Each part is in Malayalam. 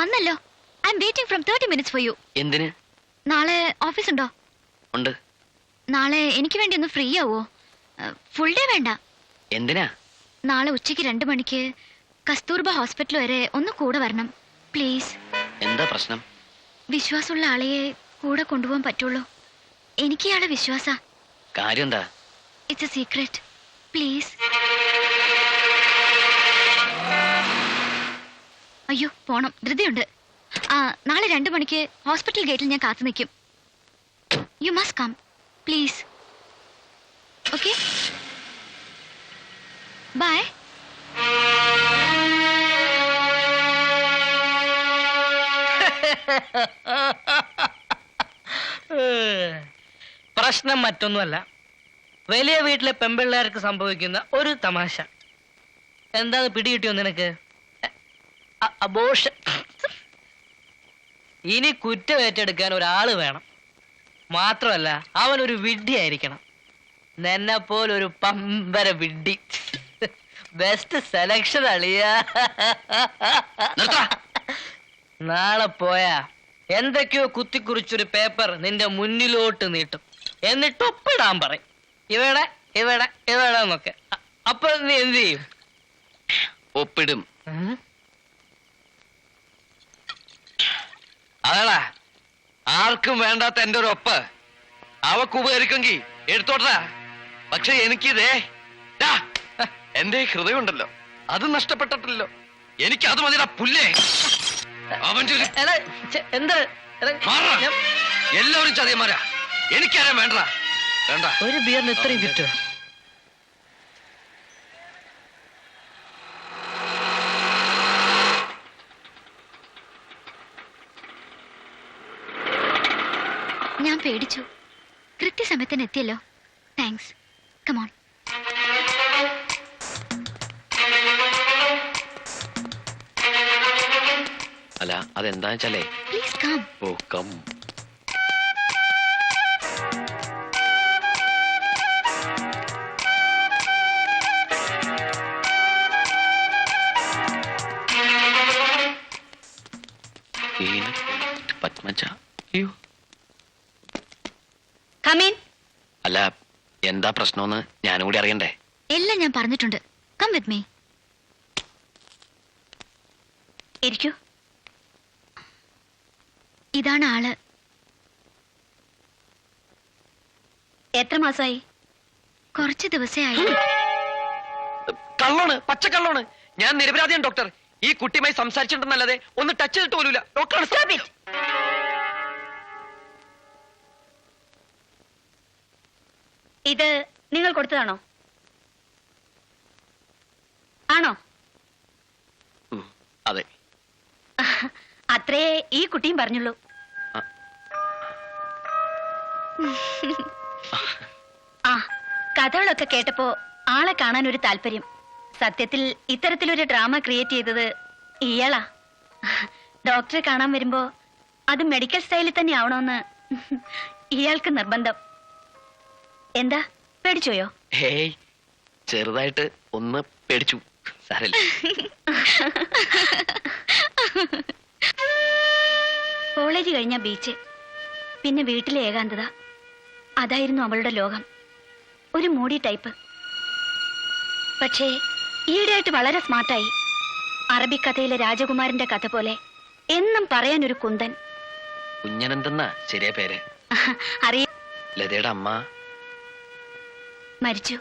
വന്നല്ലോ. I'm waiting from thirty minutes for you എന്തിന്? നാളെ ഓഫീസ് ഉണ്ടോ. ഉണ്ട് നാളെ എനിക്ക് വേണ്ടി ഒന്ന് ഫ്രീ ആവോ? ഫുൾ ഡേ വേണ്ട. എന്തിനാ? നാളെ ഉച്ചയ്ക്ക് രണ്ട് മണിക്ക് കസ്തൂർബ ഹോസ്പിറ്റൽ വരെ ഒന്ന് കൂടെ വരണം. പ്ലീസ് എന്താ പ്രശ്നം? വിശ്വാസമുള്ള ആളെയെ കൂടെ കൊണ്ടുപോകാൻ പറ്റുള്ളൂ. എനിക്ക് ഇയാളെ വിശ്വാസ. കാര്യം എന്താ ഇറ്റ്സ് എ സീക്രട്ട് പ്ലീസ് അയ്യോ പോണം. ധൃതിയുണ്ട്. ആ നാളെ രണ്ടു മണിക്ക് ഹോസ്പിറ്റൽ ഗേറ്റിൽ ഞാൻ കാത്തു നിൽക്കും. You must come please okay bye പ്രശ്നം മറ്റൊന്നുമല്ല. വലിയ വീട്ടിലെ പെമ്പിള്ളേർക്ക് സംഭവിക്കുന്ന ഒരു തമാശ. എന്താണ് പിടികിട്ടിയോ നിനക്ക്? അബോഷ ഇനി കുറ്റം ഏറ്റെടുക്കാൻ ഒരാൾ വേണം. മാത്രമല്ല അവൻ ഒരു വിഡ്ഢി വിഡ്ഢിയായിരിക്കണം. നിന്നെ ഒരു പമ്പര വിഡ്ഢി. ബെസ്റ്റ് സെലക്ഷൻ അളിയ. നാളെ പോയാ എന്തൊക്കെയോ കുത്തിക്കുറിച്ചൊരു പേപ്പർ നിന്റെ മുന്നിലോട്ട് നീട്ടും. എന്നിട്ട് ഒപ്പിടാൻ പറയും. ഇവിടെ ഇവിടെ ഇവിടെ എന്നൊക്കെ. അ- അപ്പൊ നീ എന്ത് ചെയ്യും? ഒപ്പിടും. അതാടാ. ആർക്കും വേണ്ടാത്ത എന്റെ ഒരു ഒപ്പ്. അവക്ക് ഉപകരിക്കെങ്കിൽ എടുത്തോട്ടാ. പക്ഷെ എനിക്കിതേ എന്റെ ഈ ഹൃദയമുണ്ടല്ലോ. അത് നഷ്ടപ്പെട്ടിട്ടില്ലല്ലോ. എനിക്ക് അത് മതിടാ പുല്ലേ. അവന്റെ ഒരു എടാ, ഛെ, എടാ, എല്ലാവരും ചതിയന്മാരാ. എനിക്കാരാ വേണ്ട വേണ്ട. ഒരു ബിയറിന് ഇത്രയും കിട്ടുക ഞാൻ പേടിച്ചു കൃത്യസമയത്തിന് എത്തിയല്ലോ താങ്ക്സ് കമോൺ അല്ല അതെന്താ വെച്ചാലേ? Please come oh come Padmaja? അയ്യോ. കമീൻ അല്ല എന്താ പ്രശ്നമെന്ന് ഞാനും കൂടി അറിയണ്ടേ? എല്ലാം ഞാൻ പറഞ്ഞിട്ടുണ്ട്. കം വിത്ത് മീ ഇരിക്കൂ ഇതാണ് ആൾ. എത്ര മാസമായി കുറച്ച് ദിവസേ ആയി. കള്ളാണ് പച്ചക്കള്ളാണ്. ഞാൻ നിരപരാധിയാണ് ഡോക്ടർ. ഈ കുട്ടിയുമായി സംസാരിച്ചിട്ടുണ്ടെന്നല്ലാതെ ഒന്ന് ടച്ച് ചെയ്തിട്ട് പോലുമില്ല. ഡോക്ടറാണ് ഇത് നിങ്ങൾ കൊടുത്തതാണോ? ആണോ? അതെ. അത്രേ ഈ കുട്ടിയും പറഞ്ഞുള്ളൂ. ആ. കഥകളൊക്കെ കേട്ടപ്പോ ആളെ കാണാൻ ഒരു താല്പര്യം. സത്യത്തിൽ ഇത്തരത്തിലൊരു ഡ്രാമ ക്രിയേറ്റ് ചെയ്തത് ഇയാളാ. ഡോക്ടറെ കാണാൻ വരുമ്പോ അത് മെഡിക്കൽ സ്റ്റൈലിൽ തന്നെ ആവണമെന്ന് ഇയാൾക്ക് നിർബന്ധം. എന്താ? പേടിച്ചോയോ ഹേയ് ചെറുതായിട്ട് ഒന്ന് പേടിച്ചു. സാരല്ല. കോളേജ് കഴിഞ്ഞ ബീച്ച് പിന്നെ വീട്ടിലെ ഏകാന്തത. അതായിരുന്നു അവളുടെ ലോകം. ഒരു മൂടി ടൈപ്പ്. പക്ഷേ ഈയിടെയായിട്ട് വളരെ സ്മാർട്ടായി. അറബിക്കഥയിലെ രാജകുമാരന്റെ കഥ പോലെ എന്നും പറയാൻ ഒരു കുന്തൻ. കുഞ്ഞനെന്തെന്നാ ശരിയാ പേര്? അറിയ ലതയുടെ അമ്മ മരിച്ചു.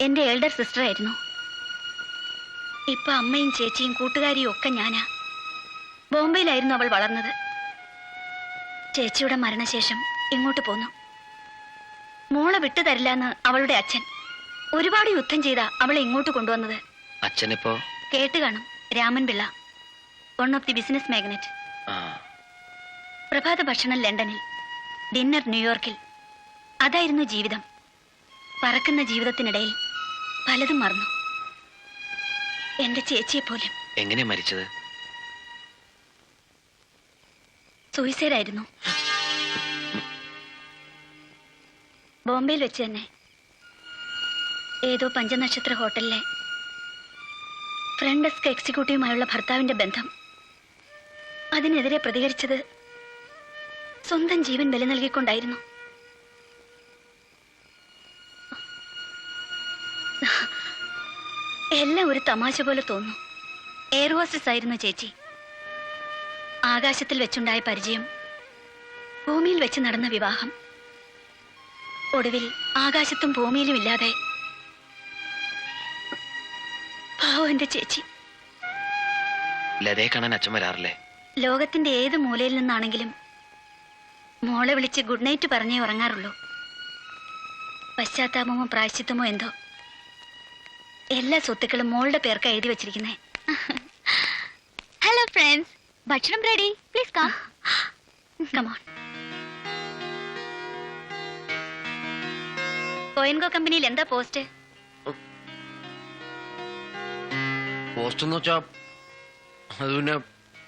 എന്റെ എൽഡർ സിസ്റ്റർ ആയിരുന്നു. ഇപ്പൊ അമ്മയും ചേച്ചിയും കൂട്ടുകാരിയും ഒക്കെ ഞാനാ. ബോംബെയിലായിരുന്നു അവൾ വളർന്നത്. ചേച്ചിയുടെ മരണശേഷം ഇങ്ങോട്ട് പോന്നു. മോളെ വിട്ടു തരില്ലെന്ന് അവളുടെ അച്ഛൻ ഒരുപാട് യുദ്ധം ചെയ്താ അവളെ ഇങ്ങോട്ട് കൊണ്ടുവന്നത്. അച്ഛനിപ്പോ? കേട്ട് കാണും. Raman Pillai. One of the business magnate പ്രഭാത ഭക്ഷണം ലണ്ടനിൽ. ഡിന്നർ ന്യൂയോർക്കിൽ അതായിരുന്നു ജീവിതം. പറക്കുന്ന ജീവിതത്തിനിടയിൽ പലതും മറന്നു. എന്റെ ചേച്ചിയെ പോലും. എങ്ങനെ മരിച്ചത്? സൂയിസൈഡ് ആയിരുന്നു. ബോംബെയിൽ വെച്ച് തന്നെ. ഏതോ പഞ്ചനക്ഷത്ര ഹോട്ടലിലെ ഫ്രണ്ട് ഡെസ്ക് എക്സിക്യൂട്ടീവുമായുള്ള ഭർത്താവിന്റെ ബന്ധം അതിനെതിരെ പ്രതികരിച്ചത് സ്വന്തം ജീവൻ ബലി നൽകിക്കൊണ്ടായിരുന്നു. എല്ലാം ഒരു തമാശ പോലെ തോന്നുന്നു എയർ ഹോസ്റ്റസ് ആയിരുന്നു ചേച്ചി. ആകാശത്തിൽ വെച്ചുണ്ടായ പരിചയം ഭൂമിയിൽ വെച്ച് നടന്ന വിവാഹം. ഒടുവിൽ ആകാശത്തും ഭൂമിയിലും ഇല്ലാതെ പാവം എന്റെ ചേച്ചി. ലതയെ കാണാൻ അച്ഛൻ വരാറില്ലേ? ലോകത്തിന്റെ ഏത് മൂലയിൽ നിന്നാണെങ്കിലും മോളെ വിളിച്ച് ഗുഡ് നൈറ്റ് പറഞ്ഞേ ഉറങ്ങാറുള്ളൂ. പശ്ചാത്താപമോ പ്രായശ്ചിത്തമോ എന്തോ. എല്ലാ സ്വത്തുക്കളും മോളുടെ പേർക്ക് എഴുതി വെച്ചിരിക്കുന്നേ. ഹലോ ഫ്രണ്ട്സ് ഭക്ഷണം ready please come come on കോയിൻകോ കമ്പനിയിൽ എന്താ പോസ്റ്റ് പോസ്റ്റ് എന്ന് വെച്ചാ അത് പിന്നെ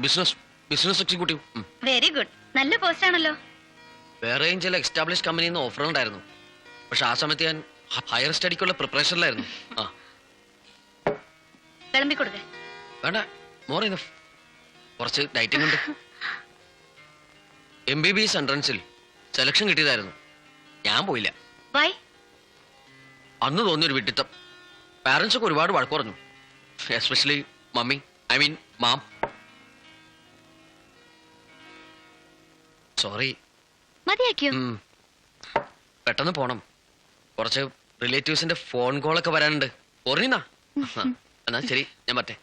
business business executive very good നല്ല പോസ്റ്റ് ആണല്ലോ. വേറെയും ചില എസ്റ്റാബ്ലിഷ് കമ്പനിയിൽ നിന്ന് ഓഫർ ഉണ്ടായിരുന്നു. പക്ഷെ ആ സമയത്ത് ഞാൻ ഹയർ സ്റ്റഡിക്കുള്ള പ്രിപ്പറേഷനിലായിരുന്നു ആ. വിളമ്പി കൊടുക്ക വേണ്ട മോർ ഇനഫ് കുറച്ച് ഡയറ്റിംഗ് ഉണ്ട്. എം ബി ബി എസ് എൻട്രൻസിൽ സെലക്ഷൻ കിട്ടിയതായിരുന്നു. ഞാൻ പോയില്ല. വൈ അന്ന് തോന്നിയൊരു വിട്ടിത്തം പാരൻസ് ഒക്കെ ഒരുപാട് വഴക്ക് പറഞ്ഞു. Especially mummy I mean ma'am sorry മതിയാക്കിയോ? പെട്ടെന്ന് പോണം. കുറച്ച് റിലേറ്റീവ്സിന്റെ ഫോൺ കോളൊക്കെ വരാനുണ്ട്. ഓർണിന്നാ എന്നാ ശരി ഞാൻ പറ്റേ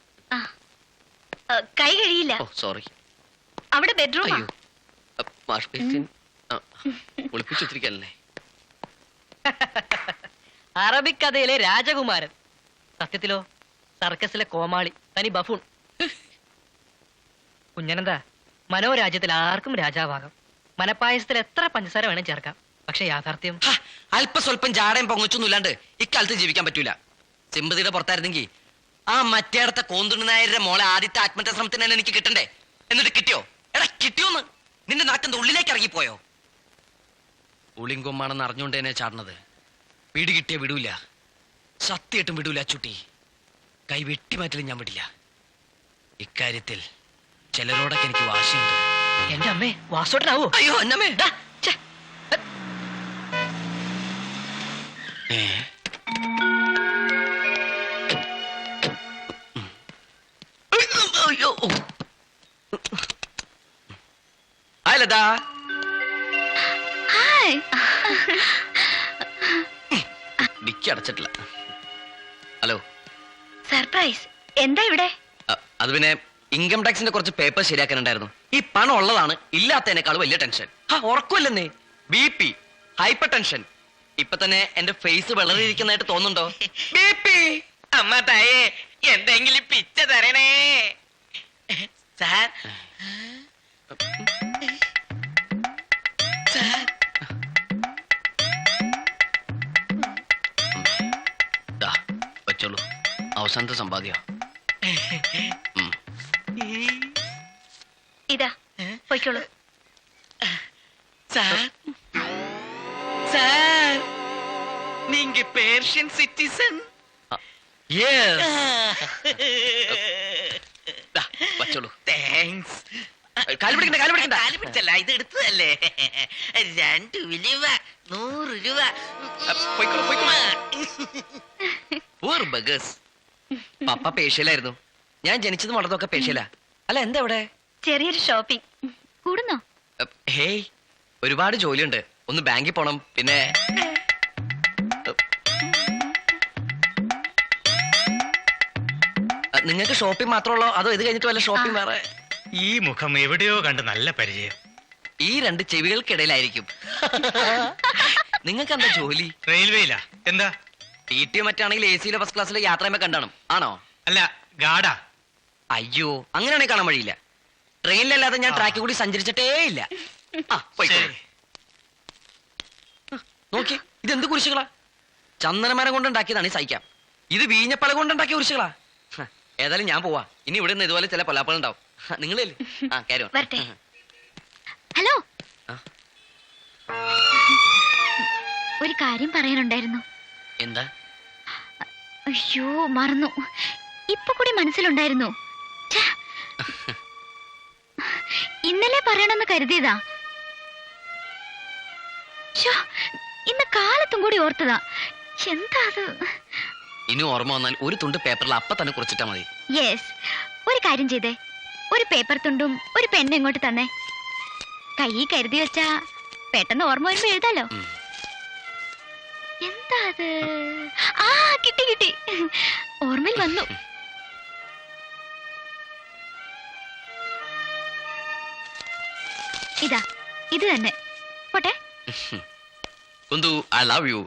കൈ കഴിയില്ല. ഓ സോറി അവിടെ ബെഡ്റൂം അയ്യോ. വാഷ് ബേസിൻ ഒളിപ്പിച്ചു അറബിക് കഥയിലെ രാജകുമാരൻ. സത്യത്തിലോ? സർക്കസിലെ കോമാളി തനി ബഫൂൺ. കുഞ്ഞനന്താ മനോരാജ്യത്തിൽ ആർക്കും രാജാവാകാം. മനപ്പായസത്തിൽ എത്ര പഞ്ചസാര വേണം ചേർക്കാം. പക്ഷെ യാഥാർത്ഥ്യം അല്പസ്വല്പം ജാടയും പൊങ്ങച്ചൊന്നും ഇല്ലാണ്ട് ഇക്കാലത്ത് ജീവിക്കാൻ പറ്റൂല. സിമ്പതിയുടെ പുറത്തായിരുന്നെങ്കിൽ ആ മറ്റേടത്തെ കോന്തുണ്ണ നായരുടെ മോളെ ആദ്യത്തെ ആത്മഹത്യ ശ്രമത്തിന് തന്നെ എനിക്ക് കിട്ടണ്ടേ? എന്നിട്ട് കിട്ടിയോ? എടാ കിട്ടിയോന്ന്. നിന്റെ നാട്ടിന്റെ ഉള്ളിലേക്ക് ഇറങ്ങിപ്പോയോ? ഉളിങ്കൊമ്മാണെന്ന് അറിഞ്ഞുകൊണ്ട് എന്നെ ചാടണത് പിടി കിട്ടിയ വിടൂല. സത്യമായിട്ടും വിടൂല ചുട്ടി കൈ വെട്ടിമാറ്റലും ഞാൻ വിടില്ല. ഇക്കാര്യത്തിൽ ചിലരോടൊക്കെ എനിക്ക് വാശിയുണ്ട്. എന്റെ അമ്മേ വാസോട്ടനാവോ? അയ്യോ എന്നമ്മേ ഏ? അയ്യോ. ഹായ് ലത. ഹായ്. ഡിക്കി അടച്ചിട്ടില്ല. ഹലോ. സർപ്രൈസ്. എന്താ ഇവിടെ? അത് പിന്നെ ഇൻകം ടാക്സിന്റെ കുറച്ച് പേപ്പർ ശരിയാക്കാനുണ്ടായിരുന്നു. ഈ പണം ഉള്ളതാണ് ഇല്ലാത്തതിനേക്കാൾ വലിയ ടെൻഷൻ. ആ ഉറക്കമില്ലെന്നേ. B P hypertension. ഇപ്പൊ തന്നെ എന്റെ ഫേസ് വിളറിയിരിക്കുന്നതായിട്ട് തോന്നുന്നുണ്ടോ? ബി പി അമ്മ തായേ എന്തെങ്കിലും പിച്ച തരണേ. సార్ సార్ దా వచ్చోలు అవసరంతో సంపాదియా ഇതാ പൊയ്ക്കോളൂ സാർ സാർ നിങ്ങൾ പേർഷ്യൻ സിറ്റിസൺ Yes. വെച്ചോളൂ താങ്ക്സ് കാൽ പിടിക്കണ്ട കാൽ പിടിക്കണ്ട. കാൽ പിടിച്ചല്ല ഇത് എടുത്തതല്ലേ? രണ്ട് രൂപ നൂറ് രൂപ. പോയിക്കോളൂ, പോയിക്കോളൂ. പപ്പ പേഷ്യലായിരുന്നു. ഞാൻ ജനിച്ചതും വളർന്നൊക്കെ പേഷ്യലാ. അല്ല എന്താ ഇവിടെ ചെറിയൊരു ഷോപ്പിംഗ് കൂടുന്നോ? ഹേയ് ഒരുപാട് ജോലിയുണ്ട്. ഒന്ന് ബാങ്കിൽ പോണം പിന്നെ നിങ്ങൾക്ക് ഷോപ്പിംഗ് മാത്രമുള്ളോ അതോ ഇത് കഴിഞ്ഞിട്ട് വല്ല ഷോപ്പിംഗ് വേറെ? ഈ മുഖം എവിടെയോ കണ്ട് നല്ല പരിചയം. ഈ രണ്ട് ചെവികൾക്കിടയിലായിരിക്കും. നിങ്ങൾക്ക് എന്താ ജോലി? റെയിൽവേയിലാ. എന്താ? ടി ടി മറ്റാണെങ്കിൽ എ സിയിലെ ഫസ്റ്റ് ക്ലാസ്സിലെ യാത്രയുമ്പോ കണ്ടാണ്? ആണോ? അല്ല ഗാഡാ. അയ്യോ അങ്ങനെയാണെങ്കിൽ കാണാൻ വഴിയില്ല. ട്രെയിനിലല്ലാതെ ഞാൻ ട്രാക്കിൽ കൂടി സഞ്ചരിച്ചിട്ടേ ഇല്ല. ആ, ഇത് ശരി. നോക്കി ഇതെന്ത് കുരിശുകളാ? ചന്ദനമരം കൊണ്ടുണ്ടാക്കിയതാണ് ഈ സഹിക്കാം ഇത് വീഞ്ഞപ്പള കൊണ്ടുണ്ടാക്കിയ കുരിശുകളാ. ഏതായാലും ഞാൻ പോവാ. ഇനി ഇവിടെ നിന്ന് ഇതുപോലെ ചില പൊല്ലാപ്പകൾ ഉണ്ടാവും നിങ്ങളല്ലേ? ആ കാര്യം വരട്ടെ. ഹലോ? ഒരു കാര്യം പറയാനുണ്ടായിരുന്നു. എന്താ? അയ്യോ മറന്നു. ഇപ്പൊ കൂടി മനസ്സിലുണ്ടായിരുന്നു. ഇന്നലെ പറയണമെന്ന് കരുതിയതാ. ഇന്ന് കാലത്തും കൂടി ഓർത്തതാ. എന്താ അത്? ഇനി ഓർമ്മ വന്നാൽ ഒരു തുണ്ട് പേപ്പറിൽ അപ്പ തന്നെ കുറിച്ചിട്ടാ മതി. യെസ് ഒരു കാര്യം ചെയ്തേ. ഒരു പേപ്പർ തുണ്ടും ഒരു പെണ്ണും ഇങ്ങോട്ട് തന്നെ. കൈ കരുതി വെച്ചാ പെട്ടെന്ന് ഓർമ്മ വരുമ്പോ എഴുതാലോ? എന്താ അത്? ആ കിട്ടി കിട്ടി. ഓർമ്മയിൽ വന്നു. ഇതാ ഇത് തന്നെ. പോട്ടെ. Kunthu I love you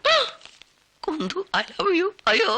Kunthu I love you അയ്യോ